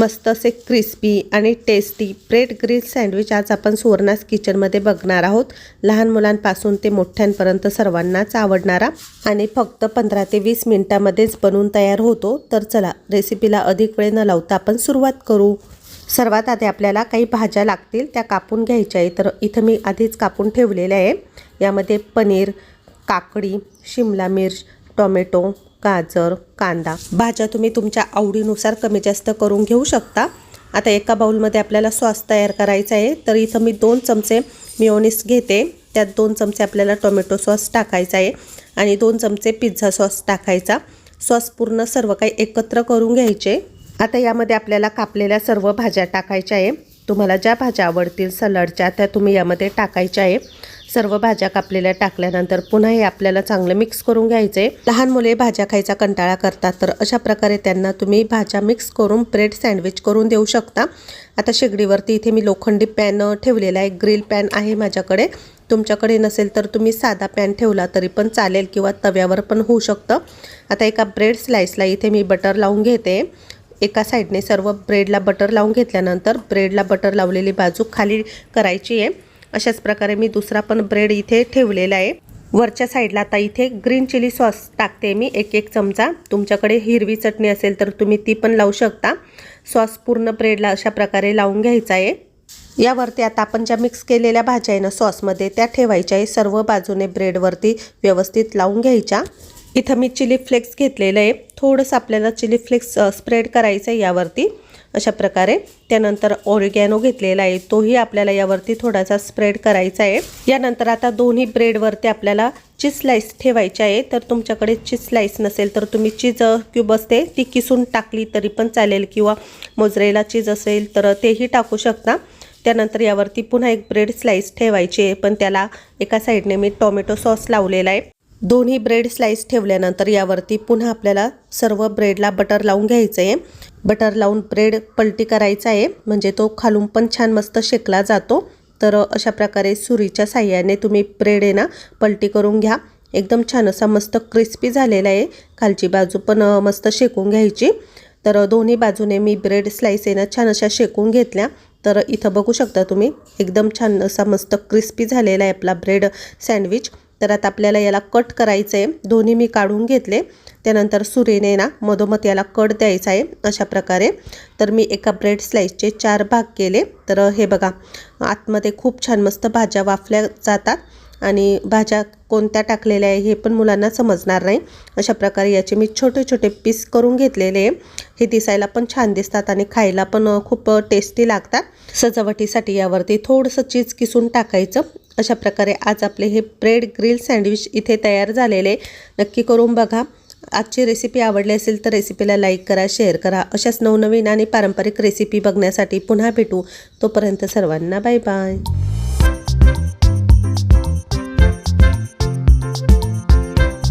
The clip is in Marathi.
मस्त असे क्रिस्पी आणि टेस्टी ब्रेड ग्रिल सँडविच आज आपण सुवर्णास किचनमध्ये बघणार आहोत. लहान मुलांपासून ते मोठ्यांपर्यंत सर्वांनाच आवडणारा आणि फक्त पंधरा ते वीस मिनिटामध्येच बनवून तयार होतो. तर चला रेसिपीला अधिक वेळ न लावता आपण सुरुवात करू. सर्वात आधी आपल्याला काही भाज्या लागतील त्या कापून घ्यायच्या आहे तर इथं मी आधीच कापून ठेवलेल्या आहे. यामध्ये पनीर काकडी शिमला मिर्च टोमॅटो गाजर कांदा भाज्या तुम्ही तुमच्या आवडीनुसार कमी जास्त करून घेऊ शकता. आता एका बाउलमध्ये आपल्याला सॉस तयार करायचा आहे तर इथं मी दोन चमचे मिओनिस घेते. त्यात दोन चमचे आपल्याला टोमॅटो सॉस टाकायचा आहे आणि दोन चमचे पिझ्झा सॉस टाकायचा. सॉस पूर्ण सर्व काही एकत्र करून घ्यायचे. आता यामध्ये आपल्याला कापलेल्या सर्व भाज्या टाकायच्या आहे. तुम्हाला ज्या भाज्या आवडतील सलाडच्या त्या तुम्ही यामध्ये टाकायच्या आहे. सर्व भाज्या कापलेल्या टाकल्यानंतर पुन्हा हे आपल्याला चांगलं मिक्स करून घ्यायचं. आहे लहान मुले भाज्या खायचा कंटाळा करतात तर अशा प्रकारे त्यांना तुम्ही भाज्या मिक्स करून ब्रेड सँडविच करून देऊ शकता. आता शेगडीवरती इथे मी लोखंडी पॅन ठेवलेला आहे ग्रिल पॅन आहे माझ्याकडे. तुमच्याकडे नसेल तर तुम्ही साधा पॅन ठेवला तरी पण चालेल किंवा तव्यावर पण होऊ शकतं. आता एका ब्रेड स्लाईसला इथे मी बटर लावून घेते. एका साईडने सर्व ब्रेडला बटर लावून घेतल्यानंतर ब्रेडला बटर लावलेली बाजू खाली करायची आहे. अशाच प्रकारे मी दुसरा पण ब्रेड इथे ठेवलेला आहे. वरच्या साईडला आता इथे ग्रीन चिली सॉस टाकते मी एक एक चमचा. तुमच्याकडे हिरवी चटणी असेल तर तुम्ही ती पण लावू शकता. सॉस पूर्ण ब्रेडला अशा प्रकारे लावून घ्यायचा आहे. यावरती आता आपण ज्या मिक्स केलेल्या भाज्या आहे ना सॉसमध्ये त्या ठेवायच्या आहे. सर्व बाजूने ब्रेडवरती व्यवस्थित लावून घ्यायच्या. इथं मी चिली फ्लेक्स घेतलेलं आहे. थोडंसं आपल्याला चिली फ्लेक्स स्प्रेड करायचं आहे यावरती. अशा प्रकारे. त्यानंतर ओरिगॅनो घेतलेला आहे. तोही आपल्याला यावरती थोडासा स्प्रेड करायचा आहे. यानंतर आता दोन्ही ब्रेडवरती आपल्याला चीज स्लाईस ठेवायची आहे. तर तुमच्याकडे चीज स्लाईस नसेल तर तुम्ही चीज क्यूब असते ती किसून टाकली तरी पण चालेल किंवा मोजरेला चीज असेल तर तेही टाकू शकता. त्यानंतर यावरती पुन्हा एक ब्रेड स्लाईस ठेवायची आहे. पण त्याला एका साईडने मी टोमॅटो सॉस लावलेला आहे. दोन्ही ब्रेड स्लाईस ठेवल्यानंतर यावरती पुन्हा आपल्याला सर्व ब्रेडला बटर लावून घ्यायचं आहे बटर लावून ब्रेड पलटी करायचा आहे म्हणजे तो खालून पण छान मस्त शेकला जातो. तर अशा प्रकारे सुरीच्या साह्याने तुम्ही ब्रेड आहे ना पलटी करून घ्या. एकदम छान असा मस्त क्रिस्पी झालेला आहे खालची बाजू पण मस्त शेकून घ्यायची. तर दोन्ही बाजूने मी ब्रेड स्लाईस आहे ना छान अशा शेकून घेतल्या. तर इथं बघू शकता तुम्ही एकदम छान असा मस्त क्रिस्पी झालेला आहे आपला ब्रेड सँडविच. तर आता आपल्याला याला कट करायचं आहे दोन्ही मी काढून घेतले. त्यानंतर सुरीने ना मधोमध याला कट द्यायचा आहे अशा प्रकारे. तर मी एका ब्रेड स्लाईसचे चार भाग केले. तर हे बघा आतमध्ये खूप छान मस्त भाज्या वाफल्या जातात आणि भाज्या कोणत्या टाकलेल्या आहे हे पण मुलांना समजणार नाही. अशा प्रकारे याचे मी छोटे छोटे पीस करून घेतलेले आहे. हे दिसायला पण छान दिसतात आणि खायला पण खूप टेस्टी लागतात. सजावटीसाठी यावरती थोडंसं चीज किसून टाकायचं. अशा प्रकारे आज आपले हे ब्रेड ग्रिल सँडविच इथे तयार झालेले नक्की करून बघा. आजची रेसिपी आवडली असेल तर रेसिपीला लाईक करा शेअर करा. अशाच नवनवीन आणि पारंपरिक रेसिपी बघण्यासाठी पुन्हा भेटू. तोपर्यंत सर्वांना बाय बाय